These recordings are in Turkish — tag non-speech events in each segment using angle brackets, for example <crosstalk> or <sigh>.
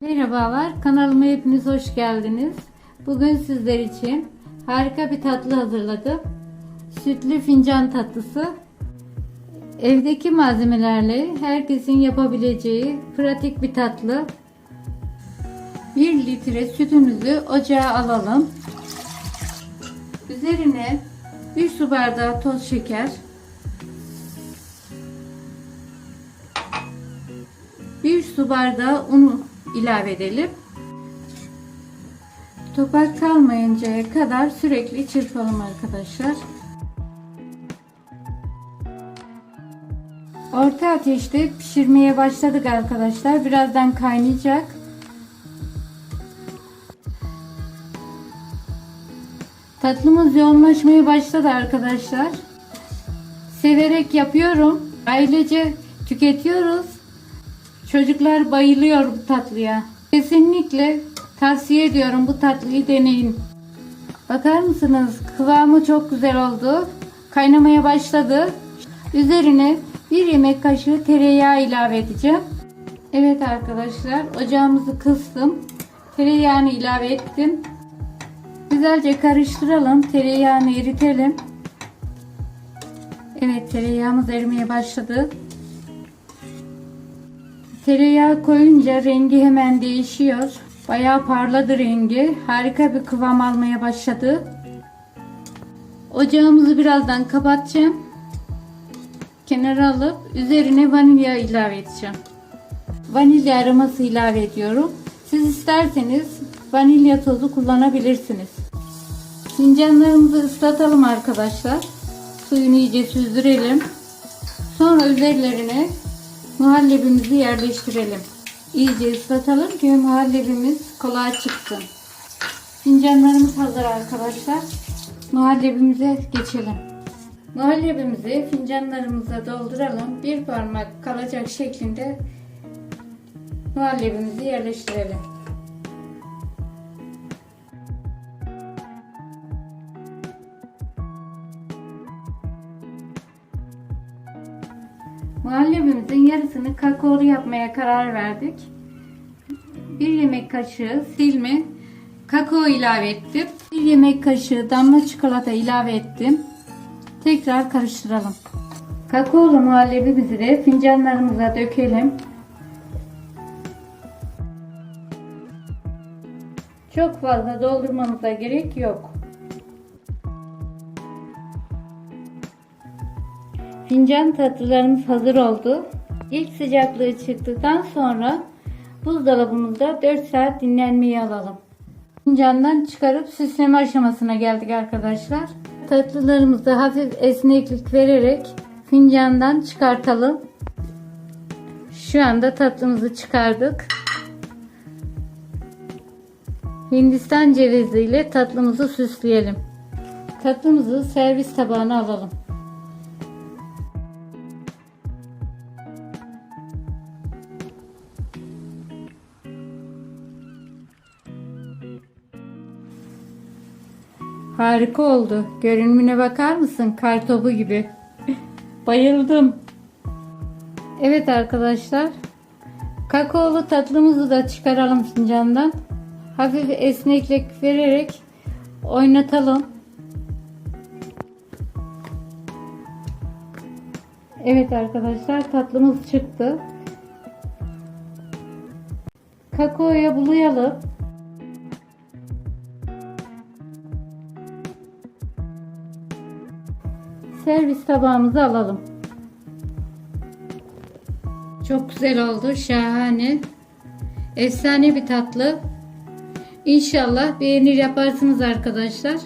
Merhabalar, kanalıma hepiniz hoş geldiniz. Bugün sizler için harika bir tatlı hazırladım. Sütlü fincan tatlısı. Evdeki malzemelerle herkesin yapabileceği pratik bir tatlı. 1 litre sütümüzü ocağa alalım. Üzerine 1 su bardağı toz şeker, 1 su bardağı unu ilave edelim. Topak kalmayıncaya kadar sürekli çırpalım arkadaşlar. Orta ateşte pişirmeye başladık arkadaşlar. Birazdan kaynayacak. Tatlımız yoğunlaşmaya başladı arkadaşlar. Severek yapıyorum. Ailece tüketiyoruz. Çocuklar bayılıyor bu tatlıya. Kesinlikle tavsiye ediyorum bu tatlıyı deneyin. Bakar mısınız? Kıvamı çok güzel oldu. Kaynamaya başladı. Üzerine bir yemek kaşığı tereyağı ilave edeceğim. Evet arkadaşlar ocağımızı kıstım. Tereyağını ilave ettim. Güzelce karıştıralım. Tereyağını eritelim. Evet tereyağımız erimeye başladı. Tereyağı koyunca rengi hemen değişiyor. Bayağı parladı rengi. Harika bir kıvam almaya başladı. Ocağımızı birazdan kapatacağım. Kenara alıp üzerine vanilya ilave edeceğim. Vanilya aroması ilave ediyorum. Siz isterseniz vanilya tozu kullanabilirsiniz. Fincanlarımızı ıslatalım arkadaşlar. Suyunu iyice süzdürelim. Sonra üzerlerine muhallebimizi yerleştirelim. İyice ıslatalım ki muhallebimiz kolay çıksın. Fincanlarımız hazır arkadaşlar. Muhallebimize geçelim. Muhallebimizi fincanlarımıza dolduralım. Bir parmak kalacak şeklinde muhallebimizi yerleştirelim. Muhallebimizin yarısını kakaolu yapmaya karar verdik. Bir yemek kaşığı silme kakao ilave ettim. Bir yemek kaşığı damla çikolata ilave ettim. Tekrar karıştıralım. Kakaolu muhallebimizi de fincanlarımıza dökelim. Çok fazla doldurmamıza gerek yok. Fincan tatlılarımız hazır oldu. İlk sıcaklığı çıktıktan sonra buzdolabımızda 4 saat dinlenmeye alalım. Fincandan çıkarıp süsleme aşamasına geldik arkadaşlar. Tatlılarımızda hafif esneklik vererek fincandan çıkartalım. Şu anda tatlımızı çıkardık. Hindistan cevizi ile tatlımızı süsleyelim. Tatlımızı servis tabağına alalım. Harika oldu. Görünümüne bakar mısın? Kartopu gibi. <laughs> Bayıldım. Evet arkadaşlar. Kakaolu tatlımızı da çıkaralım fincandan. Hafif esneklik vererek oynatalım. Evet arkadaşlar tatlımız çıktı. Kakaoya bulayalım. Servis tabağımıza alalım. Çok güzel oldu. Şahane. Efsane bir tatlı. İnşallah beğenir yaparsınız arkadaşlar.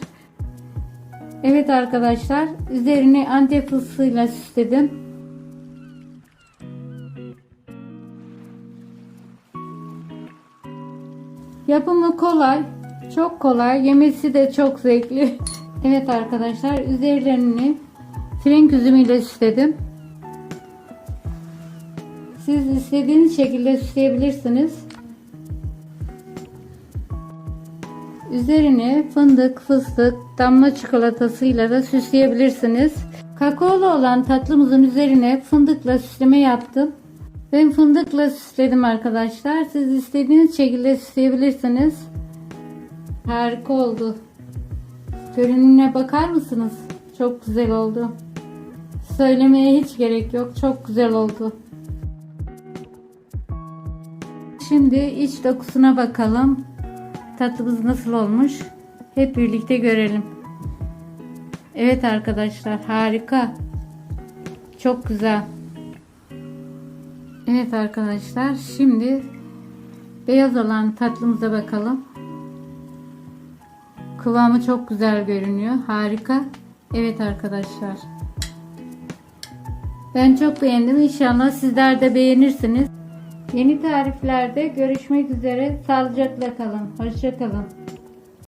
Evet arkadaşlar. Üzerine antep fıstığıyla süsledim. Yapımı kolay. Çok kolay. Yemesi de çok zevkli. <laughs> Evet arkadaşlar. Üzerlerini frenk üzümüyle süsledim. Siz istediğiniz şekilde süsleyebilirsiniz. Üzerine fındık, fıstık, damla çikolatasıyla da süsleyebilirsiniz. Kakaolu olan tatlımızın üzerine fındıkla süsleme yaptım. Ben fındıkla süsledim arkadaşlar. Siz istediğiniz şekilde süsleyebilirsiniz. Harika oldu. Görünümüne bakar mısınız? Çok güzel oldu. Söylemeye hiç gerek yok. Çok güzel oldu. Şimdi iç dokusuna bakalım. Tatlımız nasıl olmuş? Hep birlikte görelim. Evet arkadaşlar harika. Çok güzel. Evet arkadaşlar şimdi beyaz olan tatlımıza bakalım. Kıvamı çok güzel görünüyor. Harika. Evet arkadaşlar. Ben çok beğendim. İnşallah sizler de beğenirsiniz. Yeni tariflerde görüşmek üzere. Sağlıcakla kalın. Hoşça kalın.